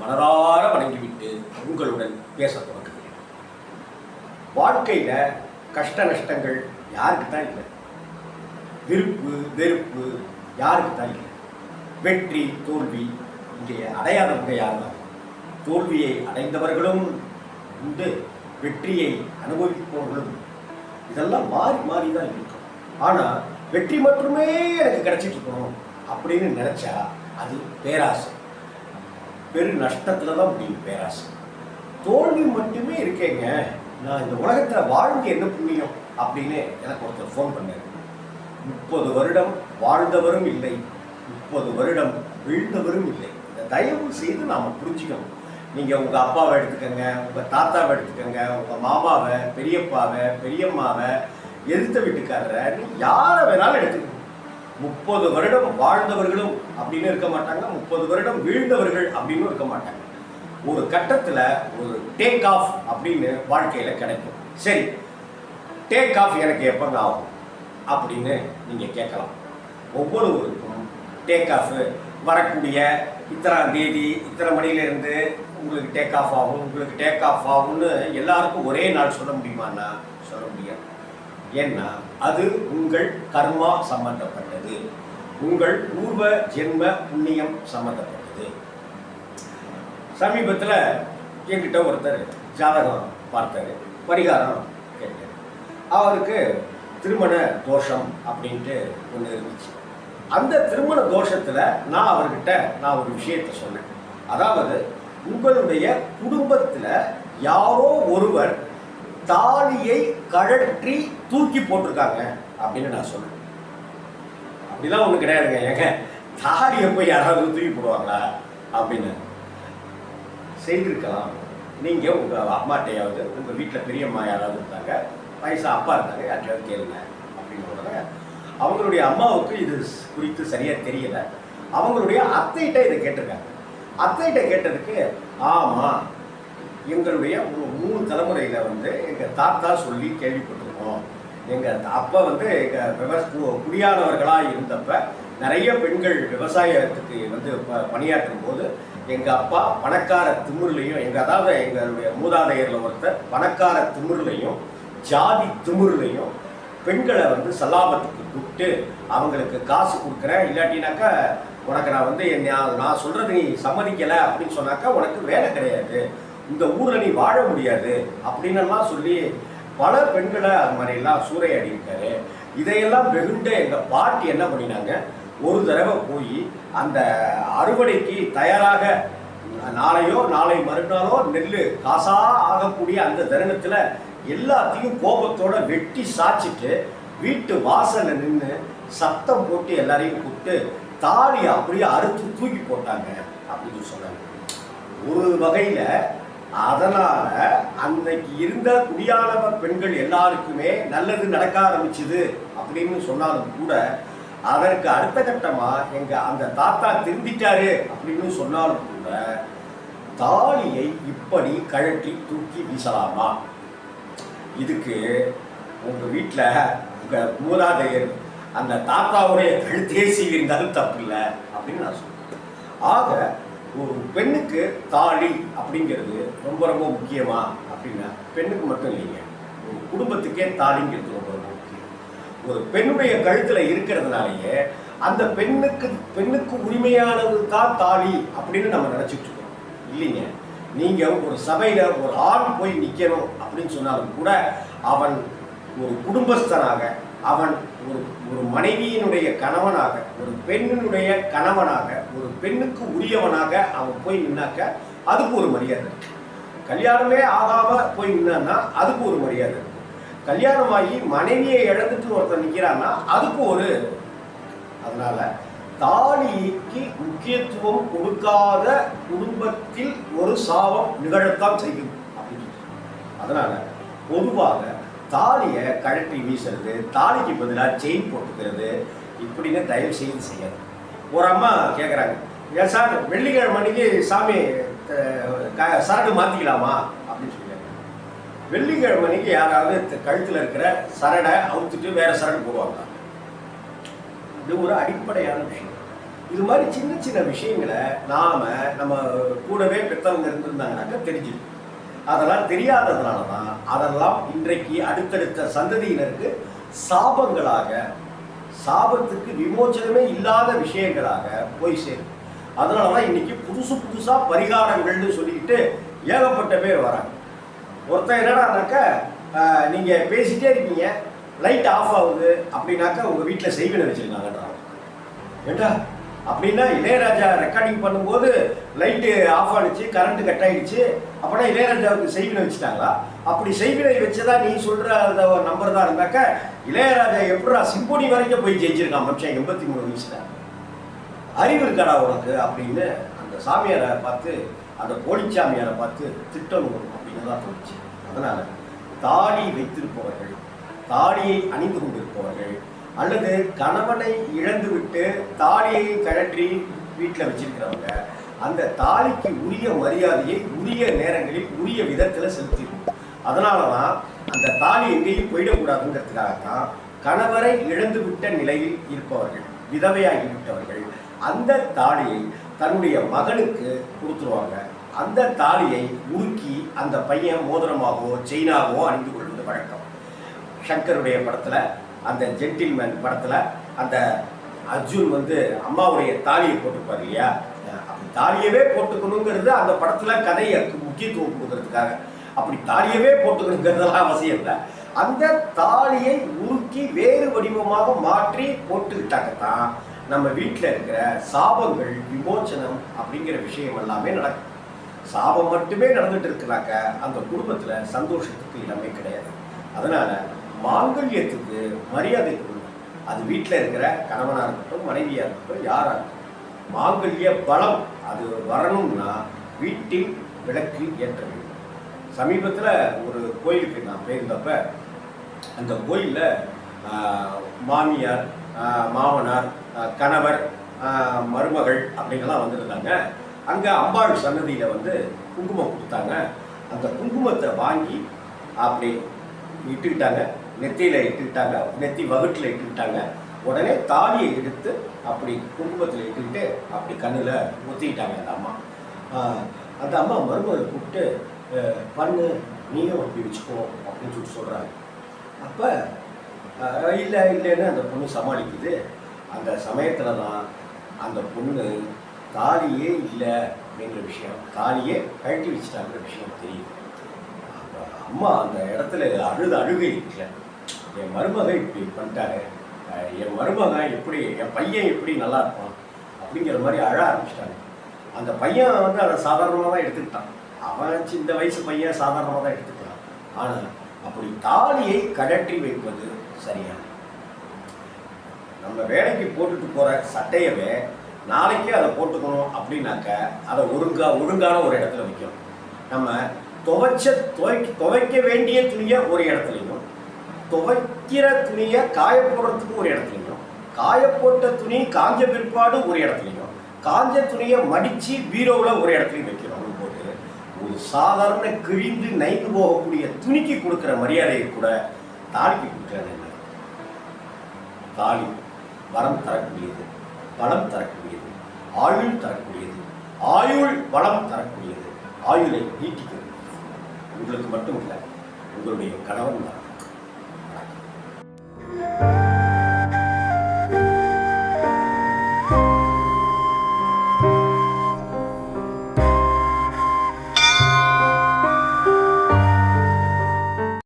மனதார வணங்கிவிட்டு உங்களுடன் பேச தொடங்குகிறேன். வாழ்க்கையில கஷ்ட நஷ்டங்கள் யாருக்கு தான் இல்லை? விருப்பு வெறுப்பு யாருக்கு தான் இல்லை? வெற்றி தோல்வி இங்கே அடையாதவங்க யார் தான் தோல்வியை அடைந்தவர்களும் உண்டு வெற்றியை அனுபவிப்பவர்களும் இதெல்லாம் மாறி மாறி தான் இருக்கும். ஆனால் வெற்றி மட்டுமே எனக்கு கிடைச்சிட்டு இருக்கணும் அப்படின்னு நினச்சா அது பேராசை. பெரு நஷ்டத்துல தான் முடியும் பேராசை. தோல்வி மட்டுமே இருக்கேங்க. நான் இந்த உலகத்தில் வாழ்ந்து என்ன புண்ணியம் அப்படின்னு எனக்கு ஒருத்தர் ஃபோன் பண்ணாரு. முப்பது வருடம் வாழ்ந்தவரும் இல்லை. முப்பது வருடம் வீழ்ந்தவரும் இல்லை. இந்த தயவு செய்து நாம் புரிஞ்சுக்கணும். நீங்கள் உங்கள் அப்பாவை எடுத்துக்கோங்க உங்கள் தாத்தாவை எடுத்துக்கோங்க உங்கள் மாமாவை பெரியப்பாவை பெரியம்மாவை எதிர்த்த வீட்டுக்காரரை யாரை வேணாலும் எடுத்துக்கணும் முப்பது வருடம் வாழ்ந்தவர்களும் அப்படின்னு இருக்க மாட்டாங்க முப்பது வருடம் வீழ்ந்தவர்கள் அப்படின்னு இருக்க மாட்டாங்க. ஒரு கட்டத்தில் ஒரு டேக் ஆஃப் அப்படின்னு வாழ்க்கையில் கிடைக்கும். சரி டேக் ஆஃப் எனக்கு எப்போங்க ஆகும்? அப்படின்னு நீங்கள் கேட்கலாம். ஒவ்வொருவருக்கும் டேக் ஆஃப் வரக்கூடிய இத்தனாம் தேதி இத்தனை மணிலேருந்து உங்களுக்கு டேக் ஆஃப் ஆகும் உங்களுக்கு டேக் ஆஃப் ஆகும்னு எல்லாருக்கும் ஒரே நாள் சொல்ல முடியுமான்னா சொல்ல முடியாது. ஏன்னா அது உங்கள் கர்மா சம்பந்தப்பட்ட சம்பந்தப்பட்டது உங்கள் பூர்வ ஜென்ம புண்ணியம் சம்பந்தப்பட்டது. சமீபத்தில் என்கிட்ட ஒருத்தர் ஜாதகம் பார்த்தாரு பரிகாரம் கேட்டார். அவருக்கு திருமண தோஷம் அப்படின்ட்டு ஒன்று இருந்துச்சு. அந்த திருமண தோஷத்தில் நான் அவர்கிட்ட நான் ஒரு விஷயத்தை சொன்னேன். அதாவது உங்களுடைய குடும்பத்தில் யாரோ ஒருவர் தாலியை கழற்றி தூக்கி போட்டிருக்காங்க அப்படின்னு நான் சொன்னேன். அப்படிலாம் ஒன்றும் கிடையாதுங்க. ஏங்க தாடியை போய் யாராவது தூக்கி போடுவாங்களா? அப்படின்னு. செய்திருக்கலாம். நீங்கள் உங்கள் அம்மாட்டையாவது உங்கள் வீட்டில் பெரியம்மா யாராவது இருந்தாங்க வயசாக அப்பா இருந்தாங்க யார்ட்டையாவது கேளுங்க அப்படின்னு உடனே அவங்களுடைய அம்மாவுக்கு இது குறித்து சரியாக தெரியல. அவங்களுடைய அத்தைகிட்ட இதை கேட்டிருக்காங்க. அத்தைகிட்ட கேட்டதுக்கு ஆமாம் எங்களுடைய மூணு தலைமுறையில் வந்து எங்கள் தாத்தா சொல்லி கேள்விப்பட்டிருக்கோம். எங்கள் அப்பா வந்து எங்கள் விவச குடியானவர்களாக இருந்தப்ப நிறைய பெண்கள் விவசாயத்துக்கு வந்து ப பணியாற்றும் போது எங்கள் அப்பா பணக்கார திமிர்லையும் எங்கள் அதாவது எங்களுடைய மூதாதையரில் ஒருத்தர் பணக்கார திமிர்லையும் ஜாதி திமிர்லையும் பெண்களை வந்து சலாபத்துக்கு கூப்பிட்டு அவங்களுக்கு காசு கொடுக்குறேன். இல்லாட்டினாக்கா உனக்கு நான் வந்து என் நான் சொல்கிறது நீ சம்மதிக்கலை அப்படின்னு சொன்னாக்கா உனக்கு வேலை கிடையாது. இந்த ஊரில் நீ வாழ முடியாது. அப்படின்னெல்லாம் சொல்லி பல பெண்களை அது மாதிரிலாம் சூறையாடி இருக்காரு இதையெல்லாம் வெகுண்டு எங்கள் பாட்டி என்ன பண்ணினாங்க? ஒரு தடவை போய் அந்த அறுவடைக்கு தயாராக நாளையோ நாளை மறுநாளோ நெல் காசா ஆகக்கூடிய அந்த தருணத்தில் எல்லாத்தையும் கோபத்தோட வெட்டி சாய்ச்சிட்டு வீட்டு வாசல்ல நின்று சத்தம் போட்டு எல்லாரையும் கூப்பிட்டு தாலி அப்படியே அறுத்து தூக்கி போட்டாங்க அப்படின்னு சொன்னாங்க. ஒரு வகையில் அதனால அன்னைக்கு இருந்த குடியானவ பெண்கள் எல்லாருக்குமே நல்லது நடக்க ஆரம்பிச்சுது அப்படின்னு சொன்னாலும் கூட அதற்கு அடுத்த கட்டமா எங்க அந்த தாத்தா திருந்திட்டாரு அப்படின்னு சொன்னாலும் கூட தாலியை இப்படி கழட்டி தூக்கி வீசலாமா? இதுக்கு உங்க வீட்டில் உங்க மூதாதையர் அந்த தாத்தாவுடைய கழுத்தேசி இருந்தாலும் தப்பு இல்லை அப்படின்னு நான் சொல்றேன் ஆக ஒரு பெண்ணுக்கு தாலி அப்படிங்கிறது ரொம்ப ரொம்ப முக்கியமா அப்படின்னா பெண்ணுக்கு மட்டும் இல்லைங்க. ஒரு குடும்பத்துக்கே தாலிங்கிறது ரொம்ப ரொம்ப முக்கியம். ஒரு பெண்ணுடைய கழுத்துல இருக்கிறதுனாலயே அந்த பெண்ணுக்கு பெண்ணுக்கு உரிமையானது தான் தாலி அப்படின்னு நம்ம நினைச்சிட்டு இருக்கோம். இல்லைங்க. நீங்க ஒரு சபையில ஒரு ஆண் போய் நிக்கணும் அப்படின்னு சொன்னாலும் கூட அவன் ஒரு குடும்பஸ்தனாக அவன் ஒரு ஒரு மனைவியினுடைய கணவனாக ஒரு பெண்ணினுடைய கணவனாக ஒரு பெண்ணுக்கு உரியவனாக அவன் போய் நின்னாக்க அதுக்கு ஒரு மரியாதை கல்யாணமே ஆகாம போய் நின்னான்னா அதுக்கு ஒரு மரியாதை கல்யாணமாகி மனைவியை இழந்துட்டு ஒருத்தன் நிற்கிறான்னா அதுக்கு ஒரு அதனால தாலிக்கு முக்கியத்துவம் கொடுக்காத குடும்பத்தில் ஒரு சாபம் நிகழத்தான் செய்யும் அப்படின்னு அதனால பொதுவாக தாலியை கழட்டி வீசுறது தாலிக்கு பதிலாக செயின் போட்டுக்கிறது இப்படின்னு தயவு செய்து செய்யாது ஒரு அம்மா கேட்குறாங்க ஏன் சார் வெள்ளிக்கிழமை அன்னைக்கு சாமி க- சரடு மாற்றிக்கலாமா அப்படின்னு சொல்லியிருக்காங்க வெள்ளிக்கிழமை அன்னைக்கு யாராவது கழுத்தில் இருக்கிற சரடை அவுத்துட்டு வேற சரடு போடுவாங்க இது ஒரு அடிப்படையான விஷயம். இது மாதிரி சின்ன சின்ன விஷயங்களை நாம நம்ம கூடவே பெற்றவங்க இருந்திருந்தாங்கனாக்கா தெரிஞ்சிருக்கும். அதெல்லாம் தெரியாததுனால தான் அதெல்லாம் இன்றைக்கு அடுத்தடுத்த சந்ததியினருக்கு சாபங்களாக சாபத்துக்கு விமோச்சனமே இல்லாத விஷயங்களாக போய் சேரும். அதனால தான் இன்னைக்கு புதுசு புதுசாக பரிகாரங்கள்னு சொல்லிக்கிட்டு ஏகப்பட்ட பேர் வராங்க. ஒருத்தன் என்னடானாக்க நீங்கள் நீங்க பேசிட்டே இருக்கீங்க லைட் ஆஃப் ஆகுது அப்படின்னாக்கா உங்கள் வீட்டில் செய்வினை வச்சுருக்காங்கன்றாங்க ஏண்டா? அப்படின்னா இளையராஜா ரெக்கார்டிங் பண்ணும்போது லைட்டு ஆஃப் ஆனிச்சு கரண்ட் கட் ஆயிடுச்சு. அப்படின்னா இளையராஜாவுக்கு செய்வினை வச்சுட்டாங்களா? அப்படி செய்வினை வச்சதா நீ சொல்ற அந்த நம்பர் தான் இருந்தாக்க இளையராஜா எப்படா சிம்போனி வரைக்கும் போய் ஜெயிச்சிருக்கான் மனுஷன் எண்பத்தி மூணு வயசுல. அறிவு இருக்காடா உனக்கு அப்படின்னு அந்த சாமியாரை பார்த்து அந்த போலிச்சாமியாரை பார்த்து திட்டணும் அப்படின்னு தான் தோணுச்சு. அதனால தாடி வைத்திருப்பவர்கள் தாடியை அணிந்து கொண்டிருப்பவர்கள் அல்லது கணவனை இழந்துவிட்டு தாலியை கழற்றி வீட்டில் வச்சிருக்கிறவங்க அந்த தாலிக்கு உரிய மரியாதையை உரிய நேரங்களில் உரிய விதத்தில் செலுத்திடும் அதனால தான் அந்த தாலி எங்கேயும் போயிடக்கூடாதுங்கிறதுக்காகத்தான் கணவரை இழந்து விட்ட நிலையில் இருப்பவர்கள் விதவையாகி விட்டவர்கள் அந்த தாலியை தன்னுடைய மகனுக்கு கொடுத்துருவாங்க. அந்த தாலியை உருக்கி அந்த பையன் மோதிரமாகவோ செயினாகவோ அணிந்து கொள்வது வழக்கம். சங்கருடைய படத்தில் அந்த ஜென்டில்மேன் படத்தில் அந்த அர்ஜுன் வந்து அம்மாவுடைய தாலியை போட்டுப்பார் இல்லையா? அப்படி தாலியவே போட்டுக்கணுங்கிறது அந்த படத்தில் கதையை முக்கியத்துவம் கொடுக்கறதுக்காக. அப்படி தாலியவே போட்டுக்கணுங்கிறதெல்லாம் அவசியம் இல்லை. அந்த தாலியை உருக்கி வேறு வடிவமாக மாற்றி போட்டுக்கிட்டாக்கத்தான் நம்ம வீட்டில் இருக்கிற சாபங்கள் விமோச்சனம் அப்படிங்கிற விஷயம் எல்லாமே நடக்கும். சாபம் மட்டுமே நடந்துட்டு இருக்கிறாக்க அந்த குடும்பத்தில் சந்தோஷத்துக்கு இடமே கிடையாது. அதனால் மாங்கல்யத்துக்கு மரியாதை கொடுங்க. அது வீட்டில் இருக்கிற கணவனாக இருக்கட்டும் மனைவியாக இருக்கட்டும் யாராக இருக்கட்டும். மாங்கல்ய பலம் அது வரணும்னா வீட்டில் விளக்கு ஏற்ற வேண்டும். சமீபத்தில் ஒரு கோயிலுக்கு நான் போயிருந்தப்ப அந்த கோயிலில் மாமியார் மாமனார் கணவர் மருமகள் அப்படிங்கெல்லாம் வந்திருந்தாங்க. அங்கே அம்பாள் சன்னதியில் வந்து குங்குமம் கொடுத்தாங்க. அந்த குங்குமத்தை வாங்கி அப்படி இட்டுக்கிட்டாங்க. நெத்தியில் இட்டுக்கிட்டாங்க. நெத்தி வகுட்டில் இட்டுக்கிட்டாங்க. உடனே தாலியை எடுத்து அப்படி குங்குமத்தில் இட்டுக்கிட்டு அப்படி கண்ணில் ஊற்றிக்கிட்டாங்க அந்த அம்மா. அந்த அம்மா மருமகளை கூப்பிட்டு பண்ணு நீயும் அப்படி வச்சுக்கோ அப்படின்னு சொல்லிட்டு சொல்கிறாங்க அப்போ இல்லை இல்லைன்னு அந்த பொண்ணு சமாளிக்குது. அந்த சமயத்தில் தான் அந்த பொண்ணு தாலியே இல்லை அப்படிங்கிற விஷயம் தாலியே கழட்டி வச்சுட்டாங்கிற விஷயம் தெரியுது. அப்போ அம்மா அந்த இடத்துல அழுது அழுகை இல்லை என் மருமக இப்படி பண்ணிட்டாரு. என் மருமகன் எப்படி என் பையன் எப்படி நல்லா இருப்பான் அப்படிங்கிற மாதிரி அழ ஆரம்பிச்சிட்டாங்க. அந்த பையன் வந்து அதை சாதாரணமாக தான் எடுத்துக்கிட்டான். அவன் சின்ன வயசு பையன் சாதாரணமாக தான் எடுத்துக்கலாம் ஆனால் அப்படி தாலியை கழற்றி வைப்பது சரியான நம்ம வேலைக்கு போட்டுட்டு போகிற சட்டையவே நாளைக்கே அதை போட்டுக்கணும் அப்படின்னாக்க அதை ஒழுங்கா ஒழுங்கான ஒரு இடத்துல வைக்கணும். நம்ம துவைச்ச துவைக்க துவைக்க வேண்டிய துணியை ஒரு இடத்துலையும் துவைக்கிற துணியை காய போடுறதுக்கு ஒரு இடத்துலையும் காய போட்ட துணி காஞ்ச பிற்பாடு ஒரு இடத்துலையும் காஞ்ச துணியை மடித்து பீரோவில் ஒரு இடத்துலையும் வைக்கிறோம். போட்டு ஒரு சாதாரண கிழிந்து நைந்து போகக்கூடிய துணிக்கு கொடுக்குற மரியாதையை கூட தாலிக்கு கொடுக்குறது என்ன? தாலி. வரம் தரக்கூடியது. பலம் தரக்கூடியது. ஆயுள் தரக்கூடியது. ஆயுள் பலம் தரக்கூடியது. ஆயுளை நீட்டிக்கிறது. உங்களுக்கு மட்டும் இல்லை உங்களுடைய கணவன் தான்